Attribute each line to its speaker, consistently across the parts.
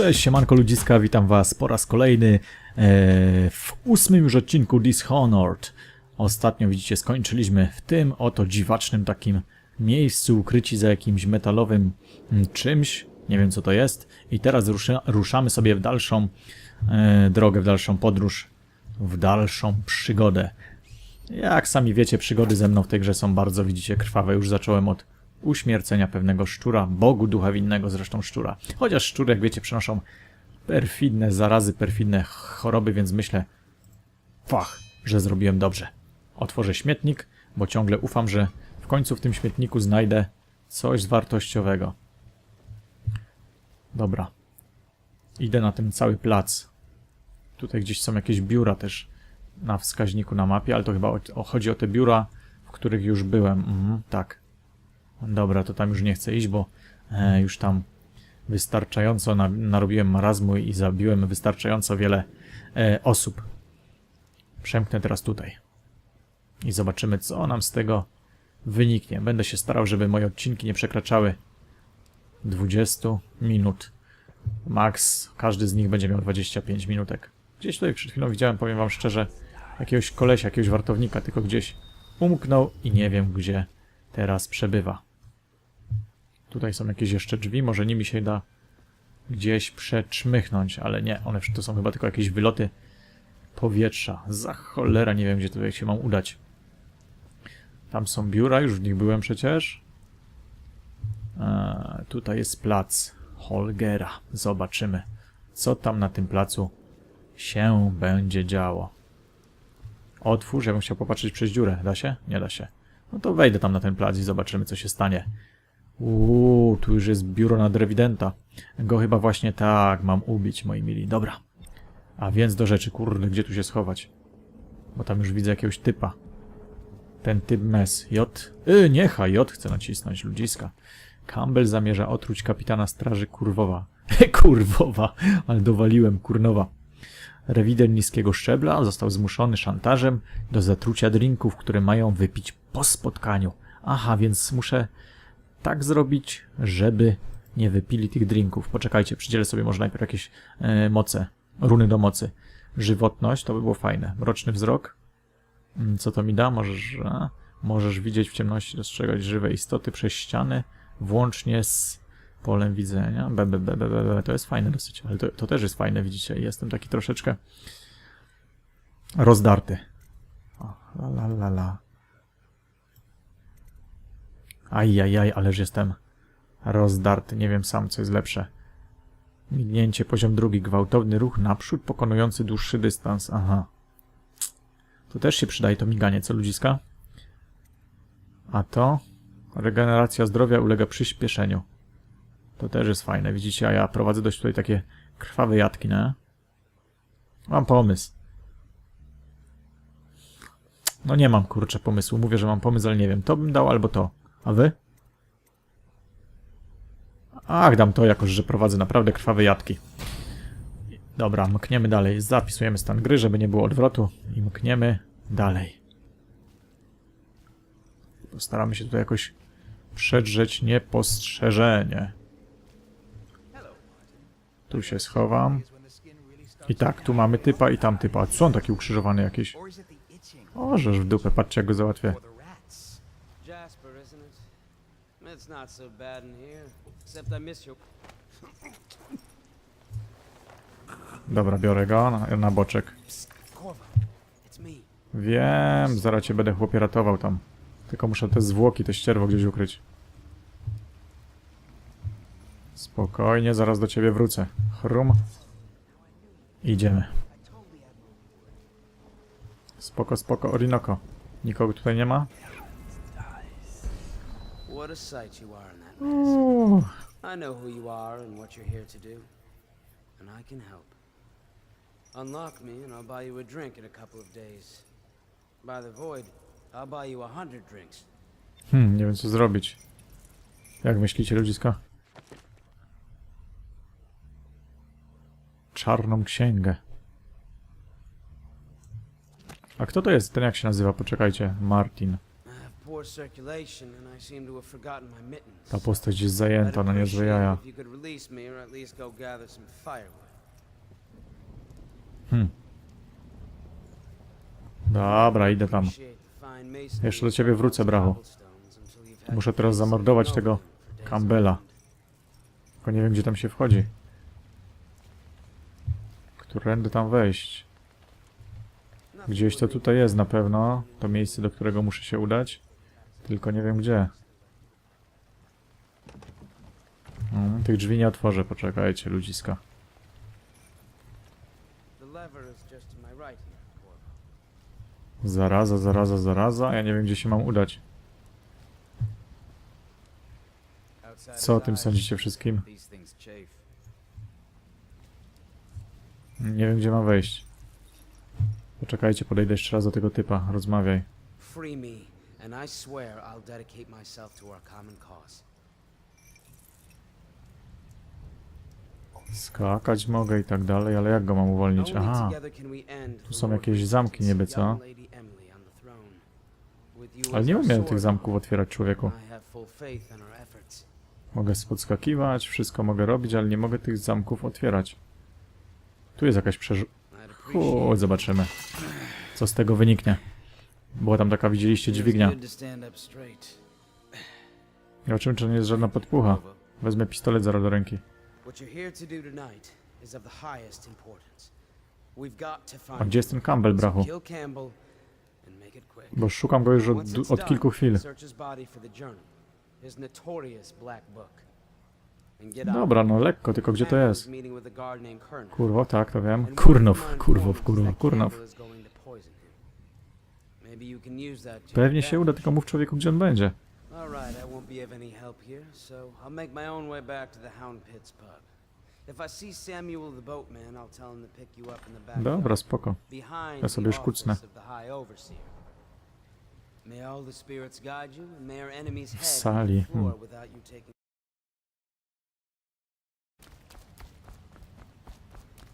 Speaker 1: Cześć, siemanko ludziska, witam was po raz kolejny e, w ósmym już odcinku Dishonored. Ostatnio, widzicie, skończyliśmy w tym oto dziwacznym takim miejscu, ukryci za jakimś metalowym mm, czymś, nie wiem co to jest. I teraz rusza, ruszamy sobie w dalszą e, drogę, w dalszą podróż, w dalszą przygodę. Jak sami wiecie, przygody ze mną w tej grze są bardzo, widzicie, krwawe. Już zacząłem od uśmiercenia pewnego szczura, bogu ducha winnego zresztą szczura. Chociaż szczury, jak wiecie, przynoszą perfidne zarazy, perfidne choroby, więc myślę, fach, że zrobiłem dobrze. Otworzę śmietnik, bo ciągle ufam, że w końcu w tym śmietniku znajdę coś wartościowego. Dobra. Idę na ten cały plac. Tutaj gdzieś są jakieś biura też na wskaźniku na mapie, ale to chyba o, o, chodzi o te biura, w których już byłem. Mhm, tak. Dobra, to tam już nie chcę iść, bo e, już tam wystarczająco na, narobiłem marazmu i zabiłem wystarczająco wiele e, osób. Przemknę teraz tutaj. I zobaczymy, co nam z tego wyniknie. Będę się starał, żeby moje odcinki nie przekraczały 20 minut. Max, każdy z nich będzie miał 25 minutek. Gdzieś tutaj przed chwilą widziałem, powiem wam szczerze, jakiegoś kolesia, jakiegoś wartownika, tylko gdzieś umknął i nie wiem, gdzie teraz przebywa. Tutaj są jakieś jeszcze drzwi, może nimi się da gdzieś przeczmychnąć, ale nie, one to są chyba tylko jakieś wyloty powietrza. Za cholera nie wiem, gdzie tutaj się mam udać. Tam są biura, już w nich byłem przecież. Eee, tutaj jest plac Holgera. Zobaczymy, co tam na tym placu się będzie działo. Otwórz, ja bym chciał popatrzeć przez dziurę. Da się? Nie da się. No to wejdę tam na ten plac i zobaczymy, co się stanie. Uuu, tu już jest biuro nad rewidenta. Go chyba właśnie tak mam ubić, moi mili. Dobra. A więc do rzeczy, kurde, gdzie tu się schować? Bo tam już widzę jakiegoś typa. Ten typ mes. J. Y, niecha, J chce nacisnąć, ludziska. Campbell zamierza otruć kapitana straży Kurwowa. kurwowa, ale dowaliłem, kurnowa. Rewident niskiego szczebla został zmuszony szantażem do zatrucia drinków, które mają wypić po spotkaniu. Aha, więc muszę tak zrobić, żeby nie wypili tych drinków. Poczekajcie, przydzielę sobie może najpierw jakieś e, moce, runy do mocy. Żywotność, to by było fajne. Mroczny wzrok. Mm, Co to mi da? Możesz, a, możesz widzieć w ciemności, dostrzegać żywe istoty przez ściany, włącznie z polem widzenia. Be, be, be, be, be. To jest fajne dosyć, ale to, to też jest fajne, widzicie. Jestem taki troszeczkę rozdarty. O, la, la, la, la. Ajajaj, ależ jestem rozdarty. Nie wiem sam, co jest lepsze. Mignięcie, poziom drugi, gwałtowny ruch naprzód, pokonujący dłuższy dystans. Aha. To też się przydaje to miganie, co ludziska? A to? Regeneracja zdrowia ulega przyspieszeniu. To też jest fajne, widzicie? A ja prowadzę dość tutaj takie krwawe jatki, nie? Mam pomysł. No nie mam, kurczę, pomysłu. Mówię, że mam pomysł, ale nie wiem. To bym dał albo to. A wy? Ach, dam to, jako że prowadzę naprawdę krwawe jatki. Dobra, mkniemy dalej. Zapisujemy stan gry, żeby nie było odwrotu. I mkniemy dalej. Postaramy się tutaj jakoś przedrzeć niepostrzeżenie. Tu się schowam. I tak, tu mamy typa i tam typa. Co on taki ukrzyżowany jakiś? O, żeż w dupę, patrzcie jak go załatwię.
Speaker 2: It's not so bad in here, except I miss your.
Speaker 1: Dobra, biorę go na, na boczek.
Speaker 2: Corvo, it's me.
Speaker 1: Wiem, zaraz cię będę chłopie ratował tam. Tylko muszę te zwłoki, te ścierwo gdzieś ukryć. Spokojnie, zaraz do ciebie wrócę. Chrum. Idziemy. Spoko, spoko, Orinoco. Nikogo tutaj nie ma?
Speaker 2: What a sight you are in that.
Speaker 1: Uuu,
Speaker 2: I know who you are and what you're here to do, and I can help. Unlock me, and I'll buy you a drink in a couple of days. By the void, I'll buy you a hundred drinks.
Speaker 1: Hmm, nie wiem co zrobić. Jak myślicie, ludziska? Czarną księgę. A kto to jest? Ten jak się nazywa? Poczekajcie. Martin.
Speaker 2: I've Poor circulation, and I seem to have forgotten my mittens.
Speaker 1: Ta postać jest zajęta na niezłe jaja.
Speaker 2: if you could release me, or at least go gather some firewood.
Speaker 1: Hmm. Dobra, idę tam. Jeszcze do ciebie wrócę, brachu. Muszę teraz zamordować tego Campbella. Tylko nie wiem, gdzie tam się wchodzi. Którędy tam wejść? Gdzieś to tutaj jest na pewno. To miejsce, do którego muszę się udać. Tylko nie wiem gdzie. Mm, tych drzwi nie otworzę, poczekajcie, ludziska. Zaraza, zaraza, zaraza. Ja nie wiem, gdzie się mam udać. Co o tym sądzicie wszystkim? Nie wiem, gdzie mam wejść. Poczekajcie, podejdę jeszcze raz do tego typa. Rozmawiaj.
Speaker 2: Free me, and I swear I'll dedicate myself to our common cause.
Speaker 1: Skakać mogę i tak dalej, ale jak go mam uwolnić? Aha, tu są jakieś zamki niby, co? ale nie umiem tych zamków otwierać, człowieku. Mogę podskakiwać, wszystko mogę robić, ale nie mogę tych zamków otwierać. Tu jest jakaś przeż...
Speaker 2: Appreciate
Speaker 1: zobaczymy. Co z tego wyniknie. Była tam taka, widzieliście, dźwignia. Zobaczymy, czy to nie jest żadna podpucha. Wezmę pistolet zaraz do ręki. A gdzie jest ten Campbell, brachu? Bo szukam go już od, od kilku chwil. Dobra, no lekko, tylko gdzie to jest? Kurwo, tak, to wiem. Kurnow, kurwow,
Speaker 2: that
Speaker 1: kurnow.
Speaker 2: Campbell is going to poison him. Maybe you can use that to
Speaker 1: Pewnie się uda, tylko mów człowieku, gdzie on będzie.
Speaker 2: All right, I won't be of any help here, so I'll make my own way back to the Hound Pits pub. If I see Samuel the boatman, I'll tell him to pick you up in the back.
Speaker 1: Dobra, spoko. ja sobie już kucnę.
Speaker 2: head
Speaker 1: sali, hmm.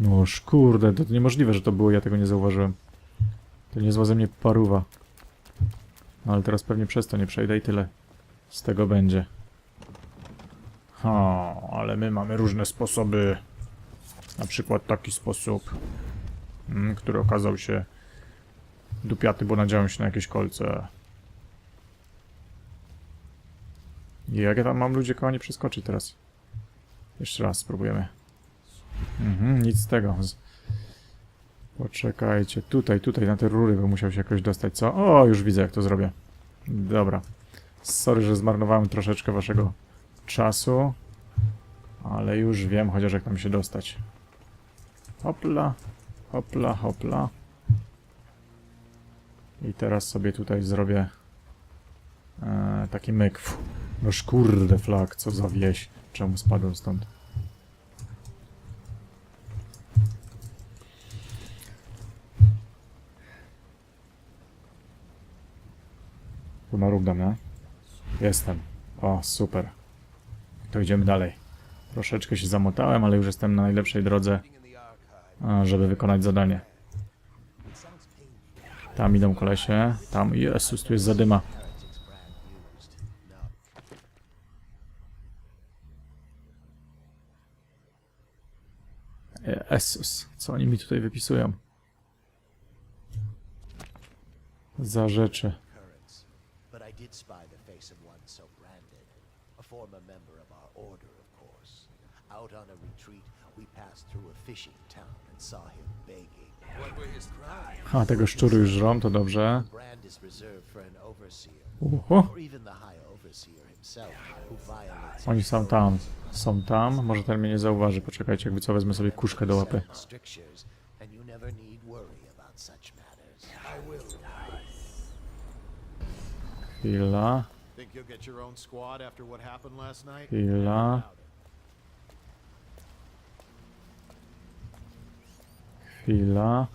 Speaker 1: Noż kurde, to niemożliwe, że to było, ja tego nie zauważyłem. To niezła ze mnie paruwa. No ale teraz pewnie przez to nie przejdę i tyle. Z tego będzie. Ha, ale my mamy różne sposoby. Na przykład taki sposób, mm, który okazał się dupiaty, bo nadziałem się na jakieś kolce. I jak ja tam mam ludzie nie przeskoczyć teraz? Jeszcze raz spróbujemy. Mhm, nic z tego. Poczekajcie, tutaj, tutaj na te rury bym musiał się jakoś dostać, co? O, już widzę jak to zrobię. Dobra. Sorry, że zmarnowałem troszeczkę waszego czasu, ale już wiem chociaż jak tam się dostać. Hopla, hopla, hopla. I teraz sobie tutaj zrobię e, taki myk. No kurde flag, co za wieś. Czemu spadłem stąd? Nie? Jestem. O, super. To idziemy dalej. Troszeczkę się zamotałem, ale już jestem na najlepszej drodze, żeby wykonać zadanie. Tam idą kolesie. Tam, Jezus, tu jest zadyma. Jezus, co oni mi tutaj wypisują? Za rzeczy.
Speaker 3: Did spy the face of one so branded. A former member of our order, of course. Out on a retreat, we passed through a fishing town and saw him begging. What were his cries?
Speaker 1: A, tego szczuru już żrą, to dobrze.
Speaker 3: Brand is reserved for an overseer,
Speaker 1: Uhu.
Speaker 3: or even the high overseer himself, who violates
Speaker 1: Oni są tam. Są tam. Może ten mnie nie zauważy. Poczekajcie, jakby co, wezmę sobie kuszkę do łapy.
Speaker 3: strictures, and you never need
Speaker 4: night?
Speaker 1: chwila. Chwila.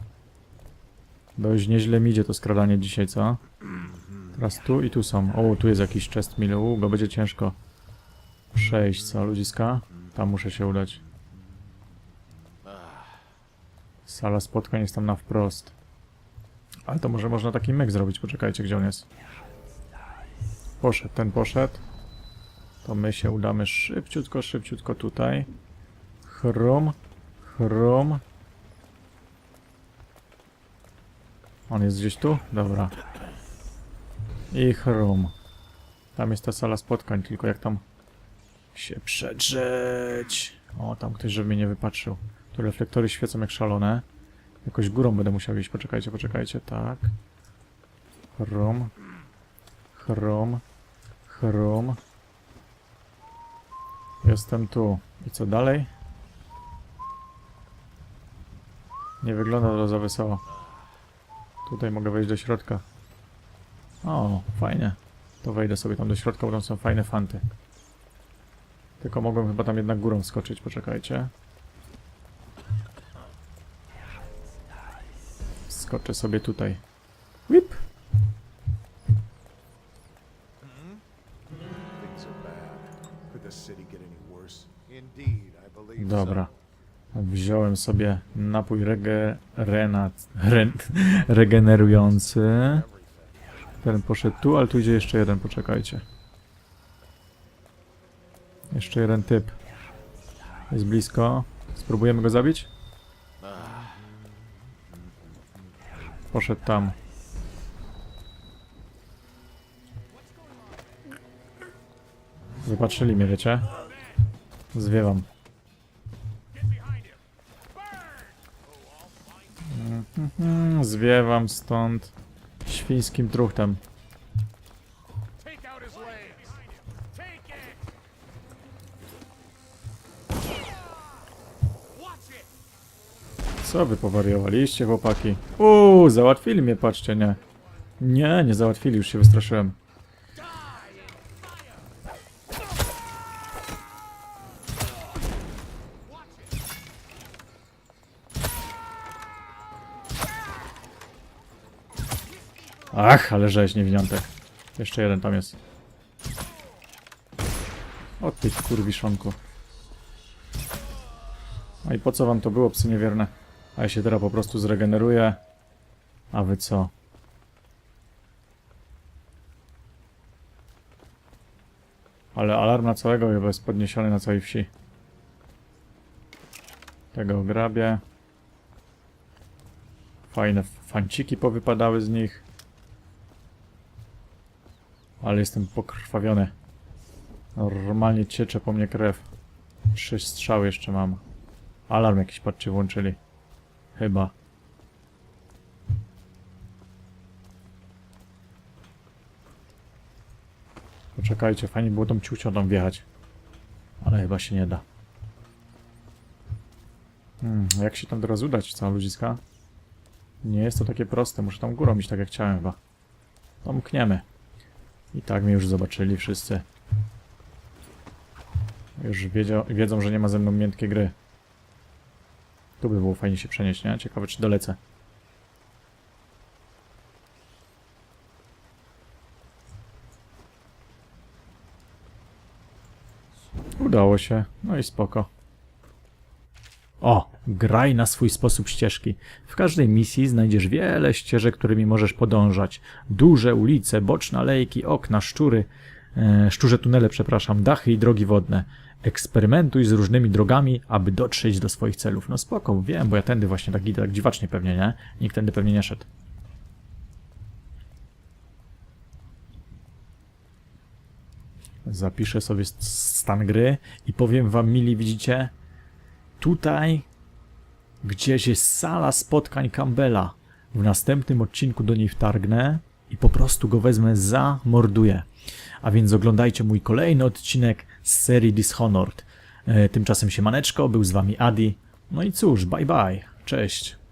Speaker 1: Dość nieźle mi idzie to skradanie dzisiaj, co? Teraz tu i tu są. O, tu jest jakiś chest mill. U, go będzie ciężko przejść, co, ludziska? Tam muszę się udać. Sala spotkań jest tam na wprost. Ale to może można taki mek zrobić. Poczekajcie, gdzie on jest. Poszedł, ten poszedł. To my się udamy szybciutko, szybciutko tutaj. Chrum, chrum. On jest gdzieś tu? Dobra. I chrum. Tam jest ta sala spotkań, tylko jak tam się przedrzeć. O, tam ktoś, żeby mnie nie wypatrzył. Tu reflektory świecą jak szalone. Jakoś górą będę musiał iść. Poczekajcie, poczekajcie. Tak. Chrum. Chrum. Chrum. Jestem tu. I co dalej? Nie wygląda to za wesoło. Tutaj mogę wejść do środka. O, fajnie. To wejdę sobie tam do środka, bo tam są fajne fanty. Tylko mogłem chyba tam jednak górą skoczyć, poczekajcie. Skoczę sobie tutaj. Dobra. Wziąłem sobie napój rege... Renat... Ren... regenerujący. Ten poszedł tu, ale tu idzie jeszcze jeden, poczekajcie. Jeszcze jeden typ. Jest blisko. Spróbujemy go zabić? Poszedł tam. Wypatrzyli mnie, wiecie? Zwiewam. Zwiewam stąd świńskim truchtem. Co wy powariowaliście, chłopaki? Uuu, załatwili mnie, patrzcie, nie. Nie, nie załatwili, już się wystraszyłem. Ach, ale rzeź, niewiniątek. Jeszcze jeden tam jest. O ty kurwiszonku. A i po co wam to było, psy niewierne? A ja się teraz po prostu zregeneruję. A wy co? Ale alarm na całego chyba jest podniesiony na całej wsi. Tego grabię. Fajne fanciki powypadały z nich. Ale jestem pokrwawiony. Normalnie ciecze po mnie krew. Trzy strzały jeszcze mam. Alarm jakiś patrzcie włączyli. Chyba. Poczekajcie, fajnie było tą ciucią tam wjechać. Ale chyba się nie da. Hmm, jak się tam teraz udać, cała ludziska? Nie jest to takie proste, muszę tam górą iść tak jak chciałem chyba. To mkniemy. I tak mnie już zobaczyli wszyscy. Już wiedział, wiedzą, że nie ma ze mną miętkiej gry. Tu by było fajnie się przenieść, nie? Ciekawe, czy dolecę. Udało się. No i spoko. O! Graj na swój sposób ścieżki. W każdej misji znajdziesz wiele ścieżek, którymi możesz podążać. Duże ulice, boczne alejki, okna, szczury, e, szczurze tunele, przepraszam, dachy i drogi wodne. Eksperymentuj z różnymi drogami, aby dotrzeć do swoich celów. No spoko, wiem, bo ja tędy właśnie tak idę, tak dziwacznie pewnie, nie? Nikt tędy pewnie nie szedł. Zapiszę sobie st- stan gry i powiem wam, mili, widzicie? Tutaj gdzieś jest sala spotkań Campbella. W następnym odcinku do niej wtargnę i po prostu go wezmę za morduję. A więc oglądajcie mój kolejny odcinek z serii Dishonored. E, Tymczasem siemaneczko, był z wami Adi. No i cóż, bye bye. Cześć.